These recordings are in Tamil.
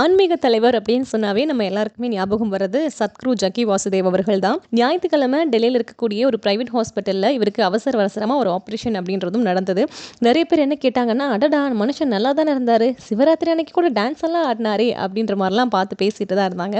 ஆன்மீக தலைவர் அப்படின்னு சொன்னாவே நம்ம எல்லாருக்குமே ஞாபகம் வர்றது சத்குரு ஜக்கி வாசுதேவ் அவர்கள் தான் ஞாயிற்றுக்கிழமை டெல்லியில் இருக்கக்கூடிய ஒரு பிரைவேட் ஹாஸ்பிட்டலில் இவருக்கு அவசர அவசரமாக ஒரு ஆப்ரேஷன் அப்படின்றதும் நடந்தது. நிறைய பேர் என்ன கேட்டாங்கன்னா அடடா மனுஷன் நல்லா தானே இருந்தார். சிவராத்திரி அன்னைக்கு கூட டான்ஸ் எல்லாம் ஆடினாரே அப்படின்ற மாதிரிலாம் பார்த்து பேசிட்டு தான் இருந்தாங்க.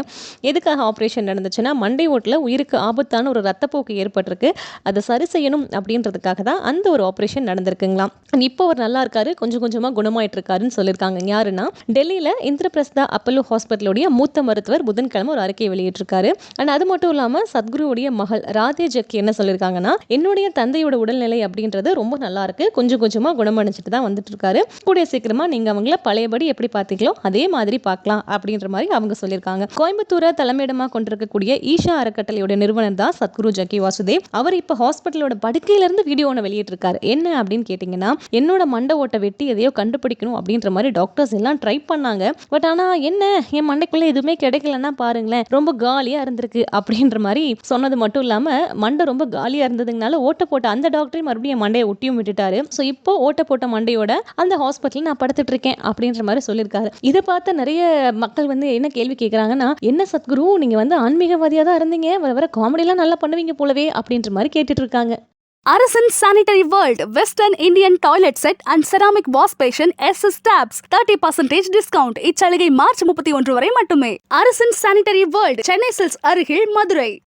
எதுக்காக ஆப்ரேஷன் நடந்துச்சுன்னா மண்டை ஓட்டில் உயிருக்கு ஆபத்தான ஒரு ரத்தப்போக்கு ஏற்பட்டிருக்கு. அதை சரி செய்யணும் அப்படின்றதுக்காக தான் அந்த ஒரு ஆப்ரேஷன் நடந்திருக்குங்களாம். இப்போ அவர் நல்லா இருக்காரு கொஞ்சம் கொஞ்சமாக குணமாயிட்டு இருக்காருன்னு சொல்லியிருக்காங்க. யாருன்னா டெல்லியில் இந்திரபிரஸ்தா அப்பல்லோ ஹாஸ்பிட்டலுடைய மூத்த மருத்துவர் புதன்கிழமை ஒரு அறிக்கை வெளியிட்டிருக்காரு. அண்ட் அது மட்டும் இல்லாமல் சத்குருவுடைய மகள் ராதே ஜக்கி என்ன சொல்லியிருக்காங்கன்னா என்னுடைய தந்தையோட உடல்நிலை அப்படின்றது ரொம்ப நல்லா இருக்கு. கொஞ்சம் கொஞ்சமாக குணமடைஞ்சிட்டு தான் வந்துட்டு இருக்காரு கூடிய சீக்கிரமா நீங்க அவங்கள பழையபடி எப்படி பார்த்தீங்களோ அதே மாதிரி பார்க்கலாம் அப்படின்ற மாதிரி அவங்க சொல்லியிருக்காங்க. கோயம்புத்தூரை தலைமையிடமாக கொண்டிருக்கக்கூடிய ஈஷா அறக்கட்டளையோட நிறுவனர் தான் சத்குரு ஜக்கி வாசுதேவ். அவர் இப்போ ஹாஸ்பிட்டலோட படுக்கையில இருந்து வீடியோ ஒன்று வெளியிட்டிருக்காரு. என்ன அப்படின்னு கேட்டிங்கன்னா என்னோட மண்டை ஓட்டை வெட்டி எதையோ கண்டுபிடிக்கணும் அப்படின்ற மாதிரி டாக்டர்ஸ் எல்லாம் ட்ரை பண்ணாங்க. பட் ஆனால் என்ன? என் மண்டைக்குள்ளே எதுவுமே கிடைக்கலன்னா பாருங்களேன் ரொம்ப காலியாக இருந்திருக்கு அப்படின்ற மாதிரி சொன்னது மட்டும் இல்லாமல் மண்டை ரொம்ப காலியாக இருந்ததுனால ஓட்ட போட்ட அந்த டாக்டரையும் மறுபடியும் என் மண்டையை ஒட்டியும் விட்டுட்டாரு. ஸோ இப்போ ஓட்ட போட்ட மண்டையோட அந்த ஹாஸ்பிட்டலில் நான் படுத்துட்டு இருக்கேன் அப்படின்ற மாதிரி சொல்லியிருக்காரு. இதை பார்த்த நிறைய மக்கள் வந்து என்ன கேள்வி கேட்குறாங்கன்னா என்ன சத்குரு நீங்கள் வந்து ஆன்மீகவாதியாக தான் இருந்தீங்க? வர வர காமெடிலாம் நல்லா பண்ணுவீங்க போலவே அப்படின்ற மாதிரி கேட்டுட்டு இருக்காங்க. Arasan sanitary world western Indian toilet set and ceramic wash basin S S taps thirty percentage discount இச்சலுகை மார்ச் முப்பத்தி ஒன்று வரை மட்டுமே. அரசன் சானிட்டரி வேர்ல்ட் சென்னை சில்ஸ் அருகில் மதுரை